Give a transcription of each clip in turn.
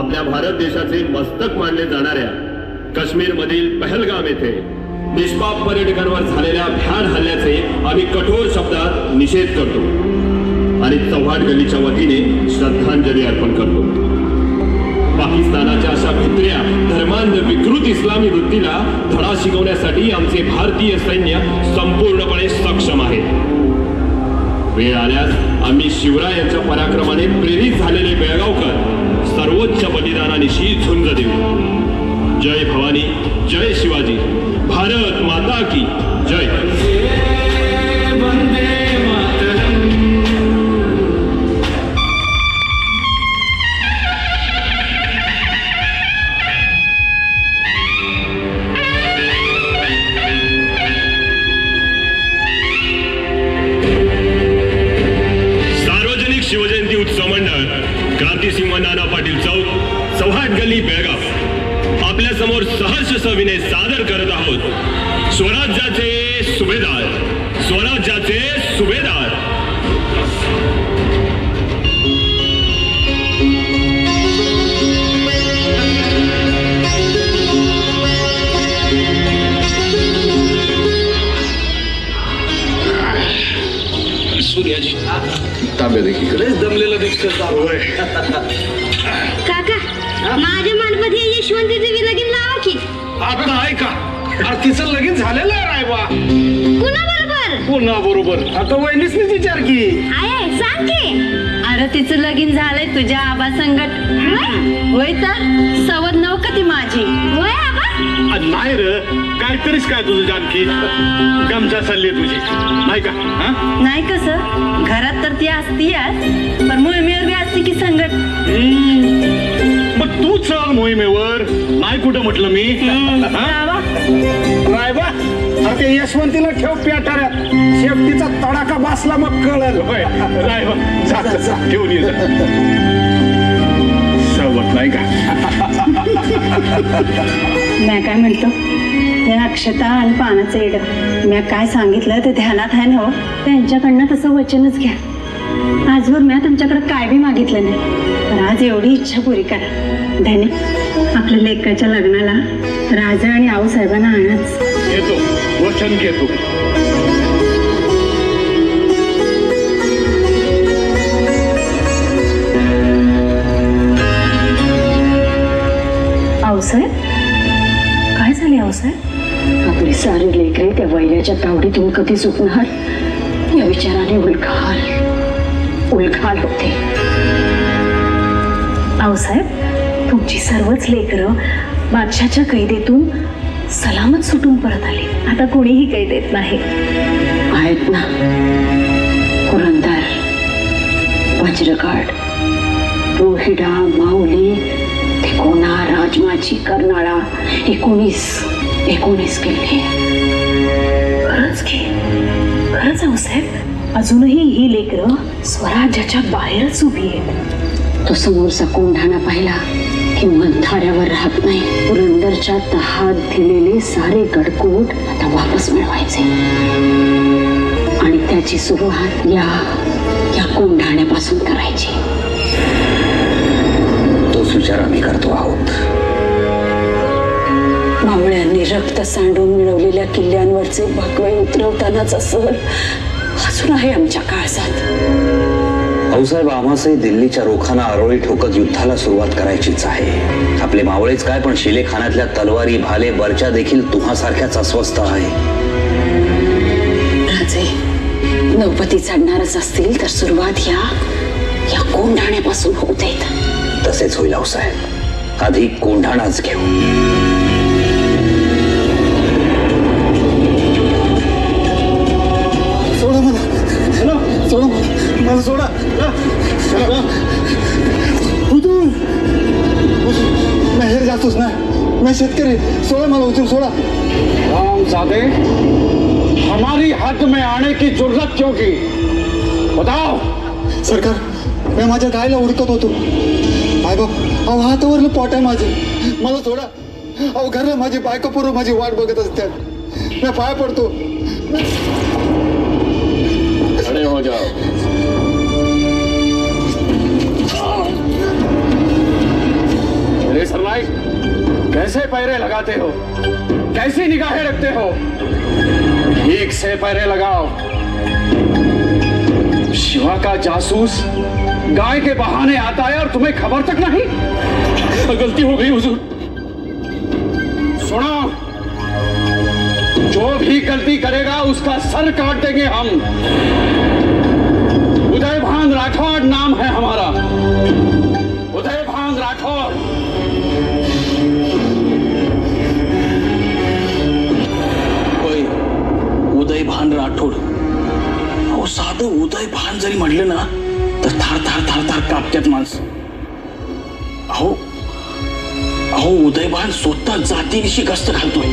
आपल्या भारत देशाचे मस्तक मानले जाणाऱ्या काश्मीर मधील पहलगाम येथे निष्पाप पर्यटकांवर झालेल्या भ्याड हल्ल्याचे आम्ही कठोर शब्दात निषेध करतो. आणि चव्हाट गल्लीच्या वतीने श्रद्धांजली अर्पण करतो. पाकिस्तानाच्या अशा भित्र्या धर्मांध विकृत इस्लामी वृत्तीला धडा शिकवण्यासाठी आमचे भारतीय सैन्य संपूर्णपणे सक्षम आहे वेळ आल्यास आम्ही शिवरायांच्या पराक्रमाने प्रेरित झालेले बेळगावकर सर्वोच्च बलिदानानिशी झुंज देऊ. जय भवानी जय शिवाजी. भारत माता की जय. सूर्याजी तांब्या देखील लयच दमलेलं दिसतं काका माझ्या मार्फत हे यशवंतीचे विलगीन लावा की. आता ऐका अरे तिचं लगीन झालेलं आहे रायबा. पुन्हा बरोबर पुन्हा बरोबर आता वहिनीसनी विचार की. आहे सांग की. अरे तिचं लगीन झालंय तुझ्या आबा संगट. होय तर? सवद नव का ती माझी. होय नाही र काहीतरीच काय तुझं जानकी? गमजा चालली तुझी. नाही का? हा? नाही कसं घरात तर ती असती पण मुळमेळ बी असते की संगट? मग तू चल मोहिमेवर. नाही कुठं म्हटलं मी? जावा. रायबा अरे ते यशवंतीला ठेव प्याटाऱ्यात शेपटीचा तडाखा बसला मग कळल. होय. रायबा जा जा, जा. ठेवून ये जा. सवत नाही का? म्या काय म्हणतो? हे अक्षता आणि पानाचं एड म्या काय सांगितलं ते ध्यानात आहे ना हो? त्यांच्याकडनं तसं वचनच घ्या. आजवर म्या तुमच्याकडे काय बी मागितलं नाही. पण आज एवढी इच्छा पुरी करा. धनी आपल्या लेकाच्या लग्नाला राजा आणि आऊसाहेबांना आणच. घेतो वचन घेतो. आऊसाहेब सारी लेकरे त्या वैल्याच्या तावडीतून कधी सुटणार? या विचाराने उलघाल उलघाल होते. आऊसाहेब तुमची सर्वच लेकरं बादशाच्या कैदेतून सलामत सुटून परत आली. आता कोणीही कैदेत नाही. आहेत ना? पुरंदर वज्रकाड रोहिडा माऊली तिकोना राजमाची कर्नाळा एकोणीस. एकोणीस किल्ले खरंच की? खरंच आऊसाहेब अजूनही ही लेकरं स्वराज्याच्या बाहेरच उभी आहेत. तो समोरचा कोंढाणा पाहिला की मंथाऱ्यावर राहत नाही. पुरंदरच्या तहात दिलेले सारे गडकोट आता वापस मिळवायचे. आणि त्याची सुरुवात या या कोंढाण्यापासून करायची. तोच विचार आम्ही करतो आहोत. मावळ्यांनी रक्त सांडून मिळवलेल्या किल्ल्यांवरचे भगवे उतरवतानाच असं अजून आहे आमच्या काळजात. भाऊसाहेब आम्हासही दिल्लीच्या रोखांना आरोळी ठोकत युद्धाला सुरुवात करायचीच आहे. आपले मावळेच काय पण शिलेखानातल्या तलवारी भाले बर्च्या देखील तुम्हासारख्याच अस्वस्थ आहे. राजे नौपती चढणारच असतील तर सुरुवात या या कोंढाण्यापासून होऊ देत. तसेच होईल भाऊसाहेब आधी कोंढाणाच घेऊ. मैं शेतकरी. सोडा मला उतरून सोडा रामजादे हमारी हद में आने की जरूरत क्यों की? बताओ। सरकार मी माझ्या गायला हुडकत होतो. बाय बाप अहो हातावरलं पोट आहे माझे. मला सोडा. अहो घरला माझी बायको पोरं माझी वाट बघत असतात मी पाय पडतो. खडे हो जाओ. कैसे पैरे लगाते हो? कैसी निगाहें रखते हो? ठीक से पैरे लगाओ। शिवा का जासूस गाय के बहाने आता है और तुम्हें खबर तक नहीं? गलती हो गई, हुजूर। सुनो। जो भी गलती करेगा, उसका सर काट देंगे हम। उदय भान राठौड़ नाम है हमारा। उदय भान राठोड. अहो साधं उदय भान जरी म्हटलं ना तर थार थार थार थार कापत्यात माणसं. अहो अहो उदय भान स्वतः जातीविषयी गस्त घालतोय.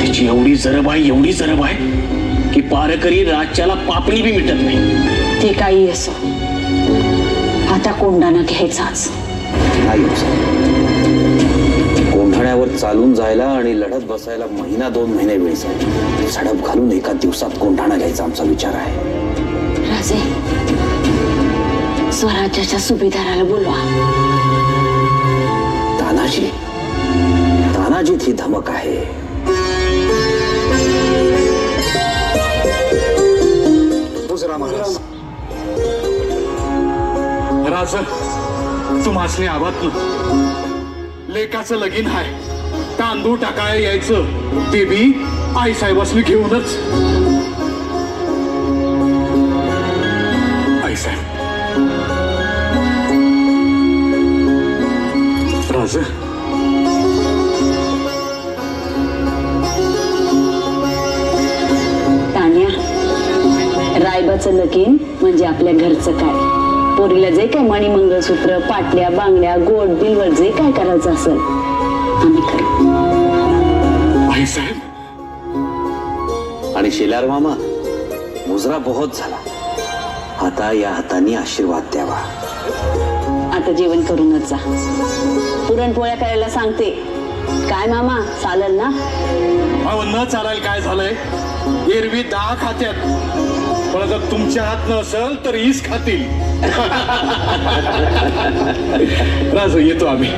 तिची एवढी जरब आहे एवढी जरब आहे की पारकरी राज्याला पापणी बी मिटत नाही. ते काही असो. आता कोंडाणा घ्यायचाच नाही हो चालून जायला आणि लढत बसायला महिना दोन महिने वेळ जाईल. झडप घालून एका दिवसात कोंढाणा घ्यायचा आमचा विचार आहे. राजे स्वराज्याच्या सुभेदाराला बोलवा. तानाजी तानाजीत ही धमक आहे. दुसरा महाराज राज तुम्हासने आवात लेकाचं लगीन आहे. तांदूळ टाकाय यायचं. ते बी आई साहेबासनी घेऊनच. आई साहेब. राज. तान्या रायबाचं लगीन म्हणजे आपल्या घरचं काय? पोरीला जे काय मणी मंगळसूत्र पाटल्या बांगड्या गोड बिलवर जे काय करायचं असेल आम्ही करू. आई साहेब आणि शेलार मामा मुजरा बहुत झाला. आता या हाताने आशीर्वाद द्यावा. आता जेवण करूनच जा. पुरणपोळ्या करायला सांगते. काय मामा चालेल ना? अहो न चालायला काय झालंय? एरवी दहा खात्यात. पण जर तुमच्या हात नसेल तर ईस खातील. राजू येतो आम्ही.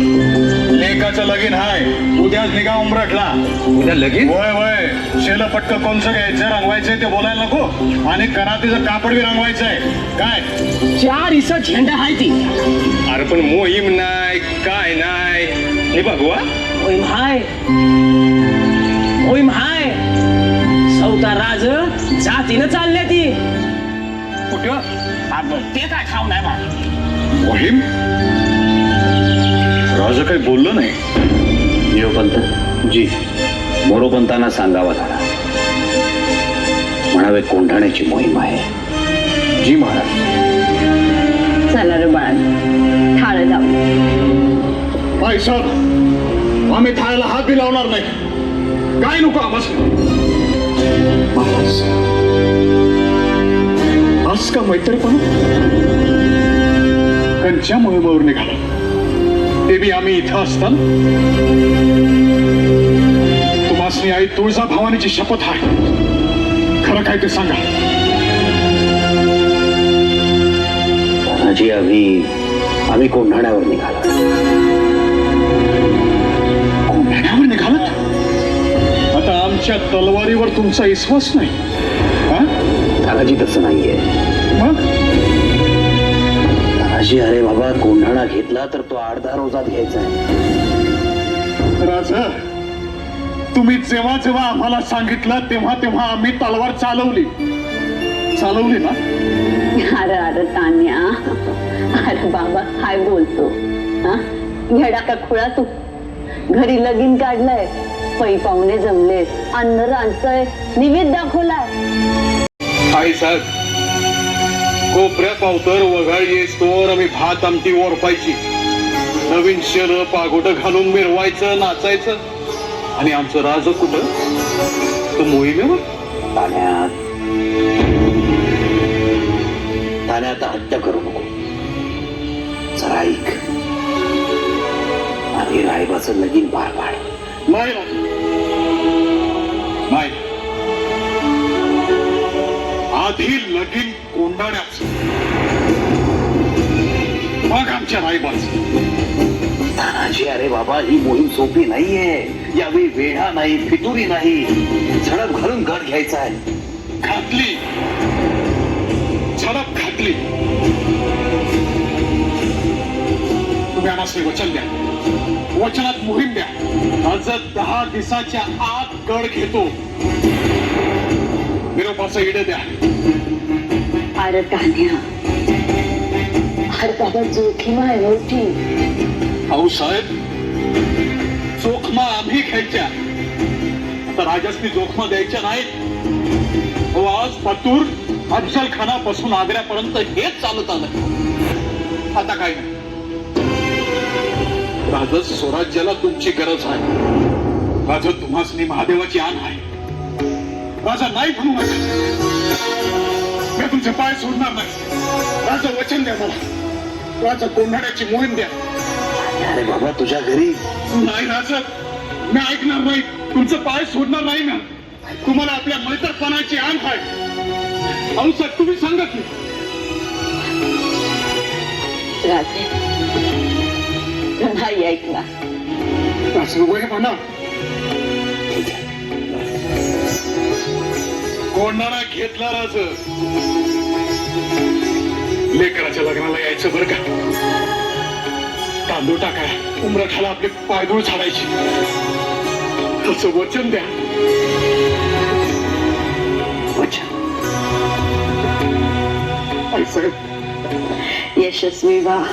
लेकाचं लगीन हाय. उद्याच निघा उमरटला. उद्या लगीन? होय होय. शेल पटक कोणचं घ्यायचं रंगवायचंय ते बोलायला नको. आणि करातीचं कापड बी रंगवायचंय. काय? चार इसा झेंडा आहे ती. अरे पण मोहीम नाही काय नाही. हे बघवा ओय हाय. ओय हाय. सौता राज जातीनं चालल्या ती. कुठं? आपण ते काय खाऊ नाही मोहीम? राजा काही बोललो नाही. देवपंत जी मोरोपंतांना सांगावा झाला म्हणावे कोंढाण्याची मोहीम आहे. जी महाराज. चला रे बाळ थाळ लावू. भाई साहेब आम्ही थाळ्याला हात बी लावणार नाही. काय नको आम्हाला आज का मैत्रीपणा? कंच्या मोहिमेवर निघाला. ते बी आम्ही इथं असताना तुम्हासनी आई तुळजा भवानीची शपथ आहे. खरं काय ते सांगा. तानाजी आम्ही आम्ही कोंढाण्यावर निघाला. कोंढाण्यावर निघालात? आता आमच्या तलवारीवर तुमचा विश्वास नाही हा? तानाजी तसं नाहीये. मग? तानाजी अरे बाबा कोंढाणा घेतला तर तो आठ दहा रोजात घ्यायचा आहे. राजा तुम्ही जेव्हा जेव्हा आम्हाला सांगितलं तेव्हा तेव्हा आम्ही तलवार चालवली. चालवली ना? अरे अरे तान्या. अरे बाबा काय बोलतो? हा? येडा का खुळा तू? घरी लगीन काढलंय. पै पाहुणे जमले अन्न रांधतय निवेद दाखवलाय. आई साहेब कोपऱ्या पावतर वघाळ येस्तोवर आम्ही भात आमटी ओरपायची नवीन शेर पागोट घालून मिरवायचं नाचायचं. आणि आमचं राज कुठं? तो मोहिमेवर? ताण्यात ताण्यात हट्ट करू नको. जरा ऐक. आणि रायबाचं लगीन पार पाड. नाही. लगीन कोंडाण्याच मग आमच्या राईबाच तानाजी अरे बाबा ही मोहीम सोपी नाहीये. यावेळी वेढा नाही फितुरी नाही. झडप घालून गड घ्यायचा आहे. घातली. झडप घातली. तुम्ही आम्हाला वचन द्या. वचनात मोहीम द्या. आज दहा दिवसाच्या आत गड घेतो. विरोपाचं इडे द्या. अरे तान्या अरे बाबा जोखीम आहे मोठी अहो साहेब जोखमा आम्ही घ्यायच्या. आता राजासनी जोखमा द्यायच्या नाहीत. अहो आज फतूर अफजल खानापासून आग्र्यापर्यंत हेच चालत आलं. आता काय? नाही स्वराज्याला तुमची गरज आहे. माझं तुम्हासनी महादेवाची आण आहे. राजा नाही म्हणू नका. मी तुमचे पाय सोडणार नाही. राजा वचन द्या मला राजा कोंढाण्याची मोहीम द्या. अरे बाबा तुझ्या घरी? नाही राजा मी ऐकणार नाही. तुमचं पाय सोडणार नाही ना तुम्हाला आपल्या मैत्रपणाची आण आहे अहो सर तुम्ही सांगा की. राजे नाही ऐकणार. असं वय म्हणा कोणाला घेतला राज? लेकराच्या लग्नाला यायचं बरं का? तांदूळ टाकाय उमरठाला आपले पायदूळ झाडायची. तसं वचन द्या. वचन. यशस्वी वा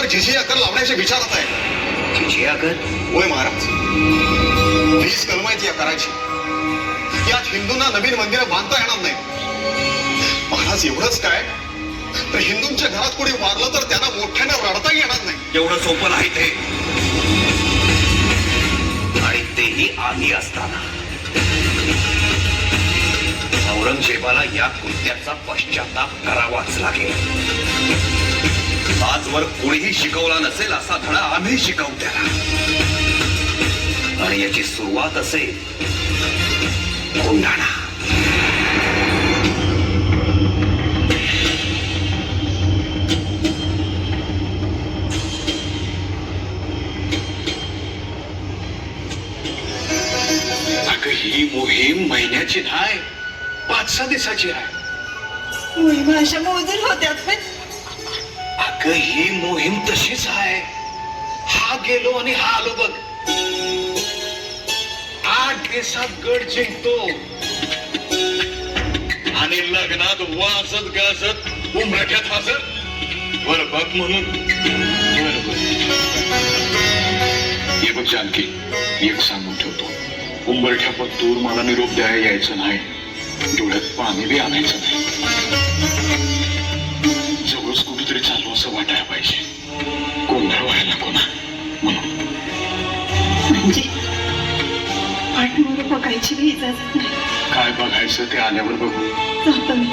हिंदूंवर जिजिया कर लावण्याच्या विचारात आहे जिजिया कर होय महाराज. वीस कलम आहेत या करायची. यात हिंदूंना नवीन मंदिरं बांधता येणार नाही. महाराज एवढंच काय? तर हिंदूंच्या घरात कोणी वारलं तर त्यांना मोठ्याने रडता येणार नाही. एवढं सोपं नाही ते. आणि तेही आम्ही असताना. औरंगजेबाला या कृत्याचा पश्चाताप करावाच लागेल. आजवर कोणीही शिकवला नसेल असा धडा आम्ही शिकवू त्याला. आणि याची सुरुवात असेल कोंढाणा ही मोहीम महिन्याची नाही पाच सहा दिवसाची आहे. भाषा मोजून होत्या अग ही मोहीम तशीच आहे. हा गेलो आणि हा आलो बघ. आठ दिवसात गड जिंकतो. आणि लग्नात वाजत गाजत उमरठ्यात हजर. बर बघ म्हणून. बर ये बघ जानकी एक सांगून ठेवतो. उंबरठ्या पत्तूर मला निरोप द्यायला यायचं नाही. डोळ्यात पाणी बी आणायचं नाही. जवळच कुठेतरी चालू असं वाटायला पाहिजे. गोंधळ व्हायला कोणा? म्हणून. म्हणजे? बघायची बी इजाजत नाही. काय बघायचं ते आल्यावर बघू. जातो मी.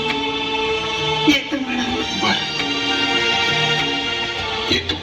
येतो म्हणा. बर. येतो.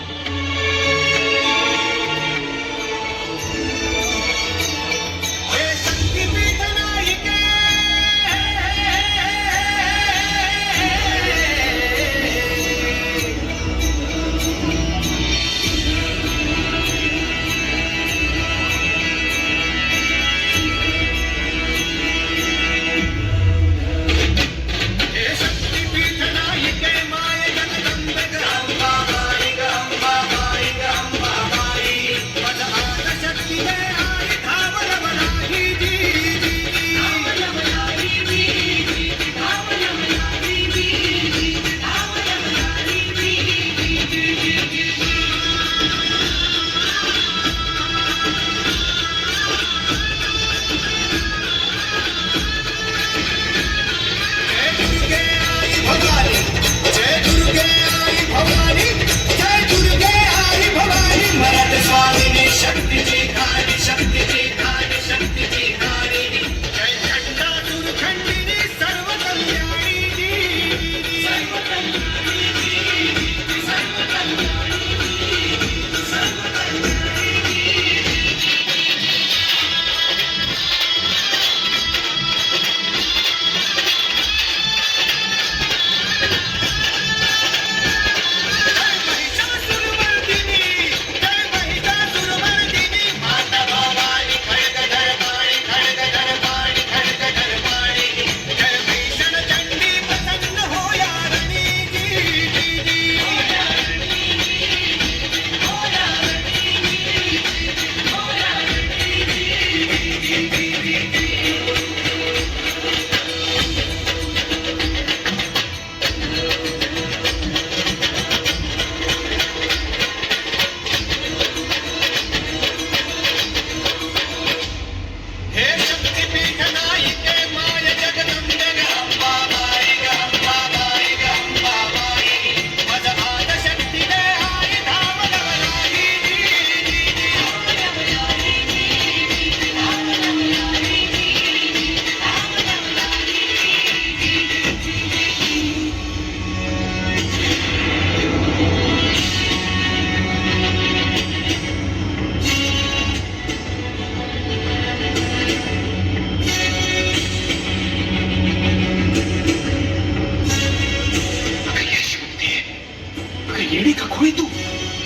येडी का खोळी तू?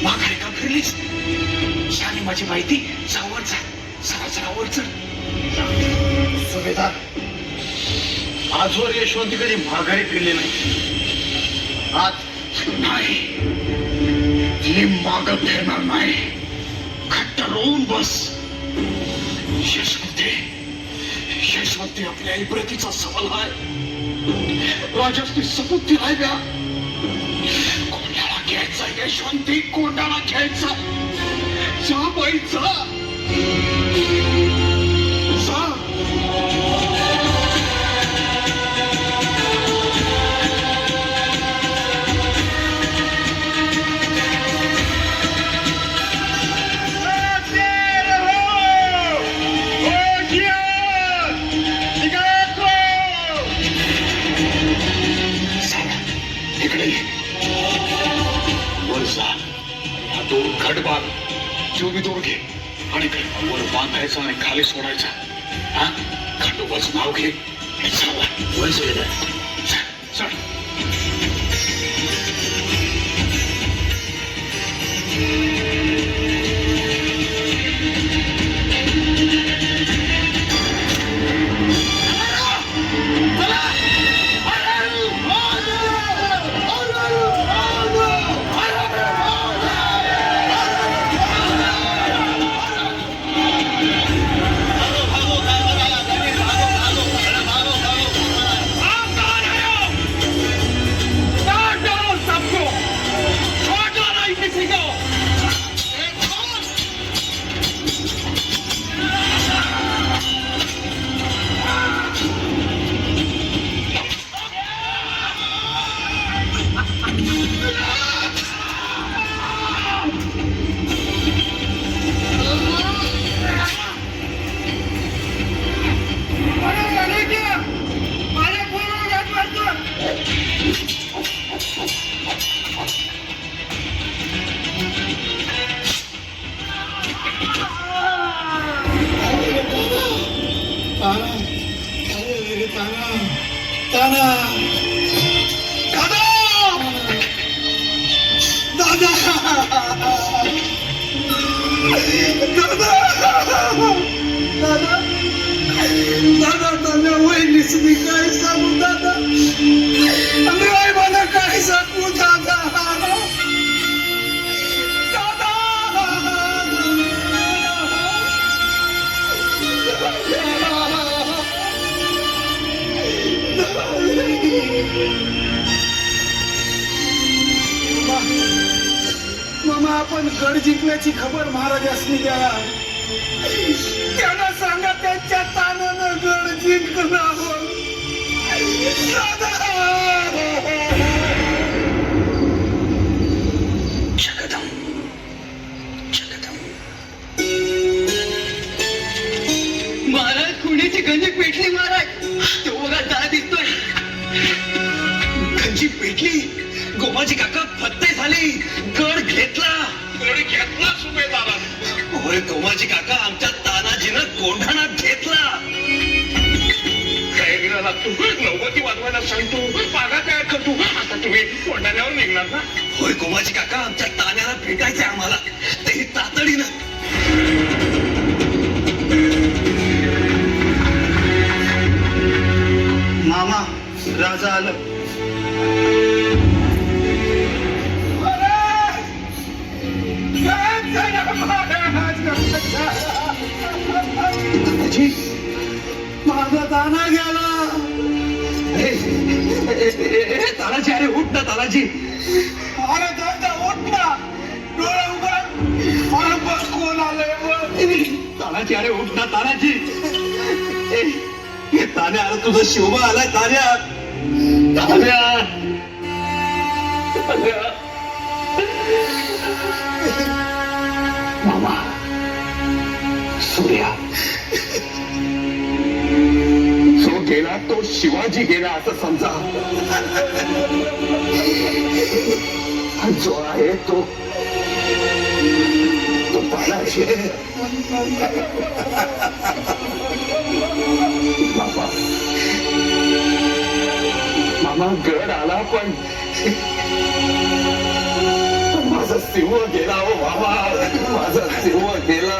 माघारी का फिरलीस? शाने माझी माहिती जावर जा. सरा सरावर चढ. सुभेदार आजवर यशवंती कधी माघारी फिरली नाही. आज नाही. ती माग फिरणार नाही. खट्ट रोवून बस यशवंती यशवंती आपल्या इब्रतीचा सवाल आहे राजाची सपुत्ती आहे का घ्यायचा कोटाला कोंडाळा घ्यायचा? जा तो दोन घे आणि इकडे वर बांधायचा आणि खाली सोडायचा. हा? खंडोबाचं नाव घे. चढ, आपण गड जिंकण्याची खबर महाराजांनी द्या. त्यांना सांगा त्यांच्या तानानं गड जिंकणार महाराज कुणीची गंजी पेटली महाराज. तो बघा दिसतोय. गंजी पेटली? गोमाजी काका झाली गड घेतला. गड घेतला सुभेदारा. होय गोमाजी काका आमच्या तानाजीनं कोंढाणात घेतला. तू नव्वदी वाजवायला सांगतो मागा काय करतो आता तुम्ही कोंडाण्यावर निघणार ना. होय गोमाजी काका आमच्या तान्याला भेटायचंय आम्हाला. तेही तातडीनं. मामा राजा आलं. माझा दाना गेला. तानाजी अरे उठ ना तानाजी. अरे दादा उठ ना. डोळे उघड. अरे बघ कोण आलंय तानाजी अरे उठ ना तानाजी. तान्या आला तुझा शिवबा आलाय तान्या. तान्या. मामा. सूर्या. गेला तो शिवाजी गेला असं समजा. जो आहे तो. तो तानाजी आहे. मामा. मामा गड आला पण सिंह गेला हो बाबा माझा सिंह गेला.